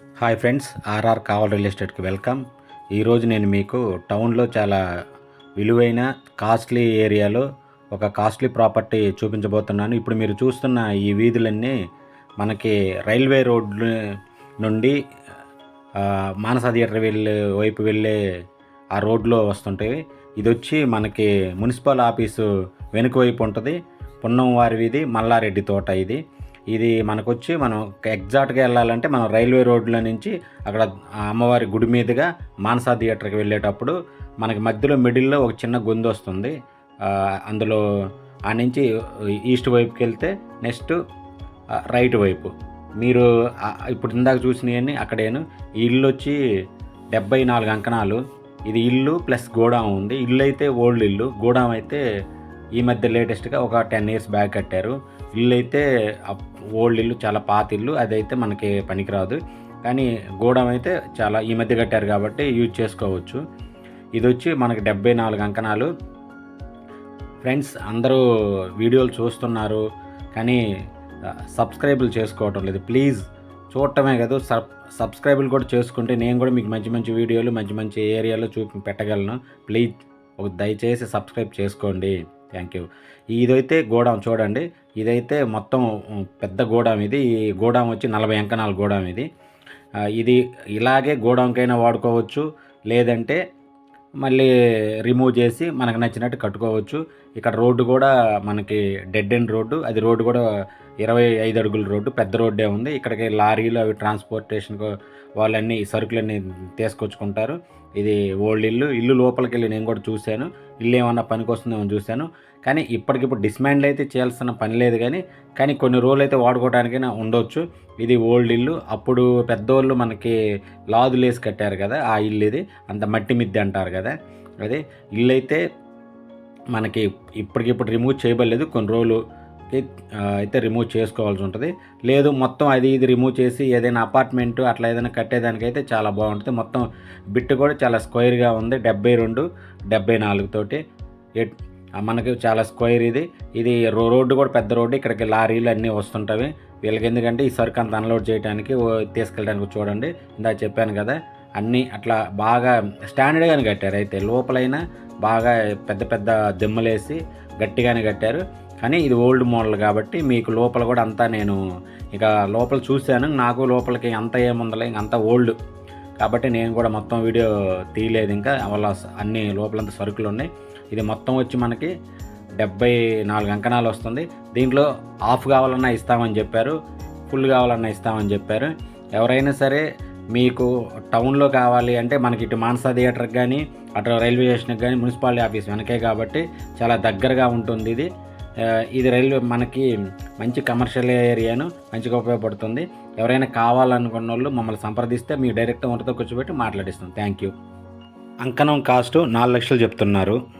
Hi friends R R Kaval real ఎస్టేట్కి welcome. ఈరోజు నేను మీకు టౌన్లో చాలా విలువైన కాస్ట్లీ ఏరియాలో ఒక కాస్ట్లీ ప్రాపర్టీ చూపించబోతున్నాను. ఇప్పుడు మీరు చూస్తున్న ఈ వీధులన్నీ మనకి రైల్వే రోడ్ నుండి మానస థియేటర్ వెళ్ళే వైపు వెళ్ళే ఆ రోడ్లో వస్తుంటాయి. ఇది వచ్చి మనకి మున్సిపల్ ఆఫీసు వెనుక వైపు ఉంటుంది. పున్నం వారి వీధి మల్లారెడ్డి తోట ఇది. ఇది మనకొచ్చి మనం ఎగ్జాక్ట్గా వెళ్ళాలంటే మనం రైల్వే రోడ్ల నుంచి అక్కడ అమ్మవారి గుడి మీదుగా మానసా థియేటర్కి వెళ్ళేటప్పుడు మనకి మధ్యలో మిడిల్లో ఒక చిన్న గొంతు వస్తుంది. అందులో ఆ నుంచి ఈస్ట్ వైపుకి వెళ్తే నెక్స్ట్ రైట్ వైపు. మీరు ఇప్పుడు ఇందాక చూసినవన్నీ అక్కడేను. ఈ ఇల్లు వచ్చి డెబ్బై నాలుగు అంకణాలు. ఇది ఇల్లు ప్లస్ గోడాం ఉంది. ఇల్లు అయితే ఓల్డ్ ఇల్లు. గోడాం అయితే ఈ మధ్య లేటెస్ట్గా ఒక టెన్ ఇయర్స్ బ్యాక్ కట్టారు. ఇల్లు అయితే ఓల్డ్ ఇల్లు చాలా పాత ఇల్లు అదైతే మనకి పనికిరాదు. కానీ గోడం అయితే చాలా ఈ మధ్య కట్టారు కాబట్టి యూజ్ చేసుకోవచ్చు. ఇది వచ్చి మనకి డెబ్బై నాలుగు అంకణాలు. ఫ్రెండ్స్ అందరూ వీడియోలు చూస్తున్నారు. కానీ సబ్స్క్రైబులు చేసుకోవటం లేదు. ప్లీజ్ చూడటమే కాదు సబ్ సబ్స్క్రైబులు కూడా చేసుకుంటే నేను కూడా మీకు మంచి మంచి వీడియోలు మంచి మంచి ఏరియాలో చూపి పెట్టగలను. ప్లీజ్ ఒక దయచేసి సబ్స్క్రైబ్ చేసుకోండి. థ్యాంక్ యూ ఇదైతే గోడాం చూడండి. ఇదైతే మొత్తం పెద్ద గోడాం ఇది. ఈ గోడాం వచ్చి నలభై అంకణాల గోడాం ఇది. ఇది ఇలాగే గోడాంకైనా వాడుకోవచ్చు. లేదంటే మళ్ళీ రిమూవ్ చేసి మనకు నచ్చినట్టు కట్టుకోవచ్చు. ఇక్కడ రోడ్డు కూడా మనకి డెడ్ ఎండ్ రోడ్డు. అది రోడ్డు కూడా ఇరవై ఐదు అడుగుల రోడ్డు పెద్ద రోడ్డే ఉంది. ఇక్కడికి లారీలు అవి ట్రాన్స్పోర్టేషన్ వాళ్ళన్నీ సరుకులన్నీ తీసుకొచ్చుకుంటారు. ఇది ఓల్డ్ ఇల్లు. ఇల్లు లోపలికి వెళ్ళి నేను కూడా చూశాను. ఇల్లు ఏమన్నా పనికి వస్తుందేమో చూశాను. కానీ ఇప్పటికిప్పుడు డిస్మాండ్ అయితే చేయాల్సిన పని లేదు కానీ కానీ కొన్ని రోజులు అయితే వాడుకోవడానికైనా ఉండొచ్చు. ఇది ఓల్డ్ ఇల్లు. అప్పుడు పెద్దోళ్ళు మనకి లాదులేసి కట్టారు కదా ఆ ఇల్లు ఇది. అంత మట్టి మిద్దె అంటారు కదా అది. ఇల్లు అయితే మనకి ఇప్పటికిప్పుడు రిమూవ్ చేయబడలేదు. కొన్ని రోజులు అయితే రిమూవ్ చేసుకోవాల్సి ఉంటుంది. లేదు మొత్తం అది ఇది రిమూవ్ చేసి ఏదైనా అపార్ట్మెంట్ అట్లా ఏదైనా కట్టేదానికైతే చాలా బాగుంటుంది. మొత్తం బిట్ కూడా చాలా స్క్వేర్గా ఉంది. డెబ్బై రెండు డెబ్బై నాలుగుతోటి మనకి చాలా స్క్వేర్ ఇది. ఇది రోడ్డు కూడా పెద్ద రోడ్డు. ఇక్కడికి లారీలు అన్నీ వస్తుంటవి. వీళ్ళకి ఎందుకంటే ఈ సరుకు అంత అన్లోడ్ చేయడానికి ఓ- తీసుకెళ్ళడానికి చూడండి. ఇందా చెప్పాను కదా అన్నీ అట్లా బాగా స్టాండర్డ్గానే కట్టారు. అయితే లోపలైనా బాగా పెద్ద పెద్ద దిమ్మలేసి గట్టిగానే కట్టారు. కానీ ఇది ఓల్డ్ మోడల్ కాబట్టి మీకు లోపల కూడా అంతా నేను ఇక లోపల చూశాను. నాకు లోపలికి అంత ఏముందలే ఇంక అంతా ఓల్డ్. కాబట్టి నేను కూడా మొత్తం వీడియో తీయలేదు ఇంకా. వాళ్ళ అన్ని లోపలంతా సరుకులు ఉన్నాయి. ఇది మొత్తం వచ్చి మనకి డెబ్బై నాలుగు అంకణాలు వస్తుంది. దీంట్లో ఆఫ్ కావాలన్నా ఇస్తామని చెప్పారు ఫుల్ కావాలన్నా ఇస్తామని చెప్పారు. ఎవరైనా సరే మీకు టౌన్లో కావాలి అంటే మనకి ఇటు మానసా థియేటర్కి కానీ అటు రైల్వే స్టేషన్కి కానీ మున్సిపాలిటీ ఆఫీస్ వెనకే కాబట్టి చాలా దగ్గరగా ఉంటుంది ఇది. ఇది రైల్వే మనకి మంచి కమర్షియల్ ఏరియాను మంచిగా ఉపయోగపడుతుంది. ఎవరైనా కావాలనుకున్న వాళ్ళు మమ్మల్ని సంప్రదిస్తే మీ డైరెక్ట్ వంటతో కూర్చోబెట్టి మాట్లాడిస్తాం. Thank you. అంకణం కాస్ట్ నాలుగు లక్షలు చెప్తున్నారు.